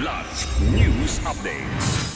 Kidlat News Updates.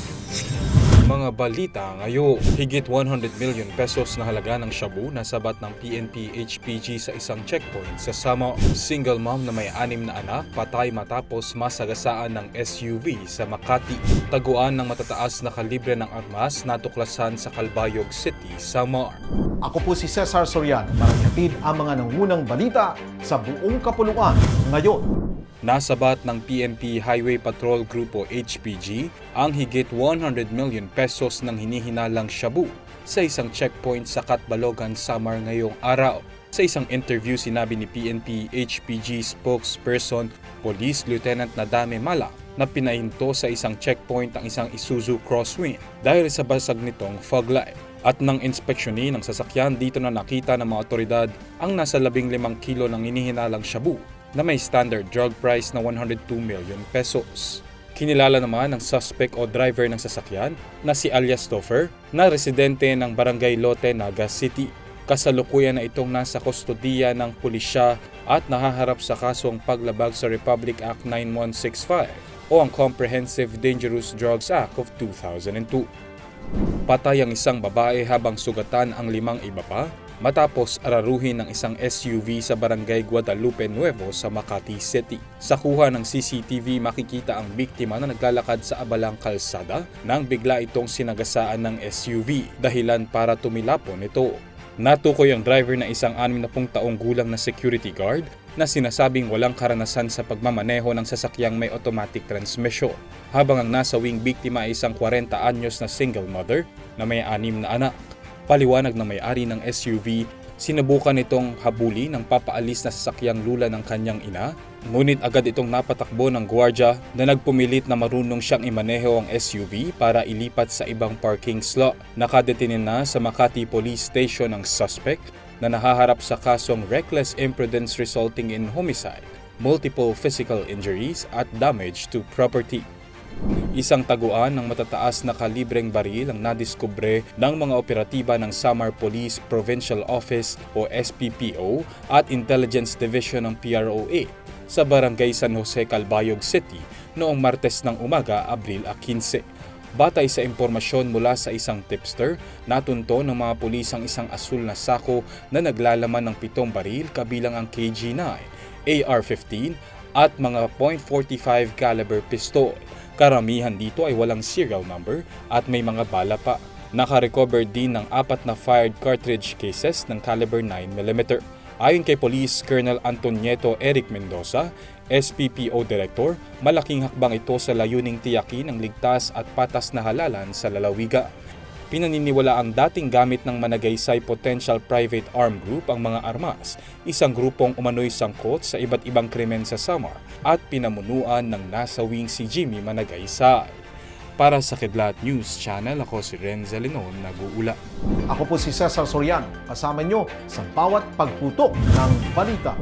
Mga balita ngayon, higit 100 million pesos na halaga ng shabu na sabat ng PNP HPG sa isang checkpoint sa Samar. Single mom na may anim na anak patay matapos masagasaan ng SUV sa Makati. Taguan ng matataas na kalibre ng armas natuklasan sa Calbayog City, Samar. Ako po si Cesar Soriano para ang mga nangunang balita sa buong kapuluan ngayon. Nasabat ng PNP Highway Patrol Grupo HPG ang higit 100 million pesos ng hinihinalang shabu sa isang checkpoint sa Katbalogan, Samar ngayong araw. Sa isang interview sinabi ni PNP HPG spokesperson Police Lieutenant Nadame Mala na pinahinto sa isang checkpoint ang isang Isuzu Crosswind dahil sa basag nitong fog light. At nang inspeksyonin ng sasakyan dito na nakita ng mga otoridad ang nasa 15 kilo ng hinihinalang shabu na may standard drug price na 102 million pesos. Kinilala naman ng suspect o driver ng sasakyan na si alias Toffer na residente ng Barangay Lote, Naga City. Kasalukuyan na itong nasa kustodiya ng pulisya at nahaharap sa kasong paglabag sa Republic Act 9165 o ang Comprehensive Dangerous Drugs Act of 2002. Patay ang isang babae habang sugatan ang limang iba pa matapos araruhin ng isang SUV sa barangay Guadalupe Nuevo sa Makati City. Sa kuha ng CCTV makikita ang biktima na naglalakad sa abalang kalsada nang bigla itong sinagasaan ng SUV dahilan para tumilapon ito. Natukoy ang driver na isang 60 taong gulang na security guard na sinasabing walang karanasan sa pagmamaneho ng sasakyang may automatic transmission, habang ang nasawing biktima ay isang 40 anyos na single mother na may anim na anak. Paliwanag ng may-ari ng SUV, sinubukan itong habuli ng papaalis na sasakyang lula ng kanyang ina, ngunit agad itong napatakbo ng gwardya na nagpumilit na marunong siyang imaneho ang SUV para ilipat sa ibang parking slot. Nakadetinin na sa Makati Police Station ang suspect na nahaharap sa kasong reckless imprudence resulting in homicide, multiple physical injuries at damage to property. Isang taguan ng matataas na kalibreng baril ang nadiskubre ng mga operatiba ng Samar Police Provincial Office o SPPO at Intelligence Division ng PROA sa Barangay San Jose, Calbayog City noong Martes ng umaga, Abril 15. Batay sa impormasyon mula sa isang tipster, natunto ng mga pulis ang isang asul na sako na naglalaman ng pitong baril kabilang ang KG-9, AR-15 at mga .45 caliber pistol. Karamihan dito ay walang serial number at may mga bala pa. Nakarecover din ng apat na fired cartridge cases ng caliber 9mm. Ayon kay Police Colonel Antonieto Eric Mendoza, SPPO Director, malaking hakbang ito sa layuning tiyakin ang ligtas at patas na halalan sa lalawiga. Pinaniniwala ang dating gamit ng Managaysay Potential Private Arm Group ang mga armas, isang grupong umano'y sangkot sa iba't ibang krimen sa Samar at pinamunuan ng nasawing si Jimmy Managaysay. Para sa Kidlat News Channel, ako si Renza Lenon, nag-uula. Ako po si Cesar Soriano, kasama nyo sa bawat pagputok ng balita.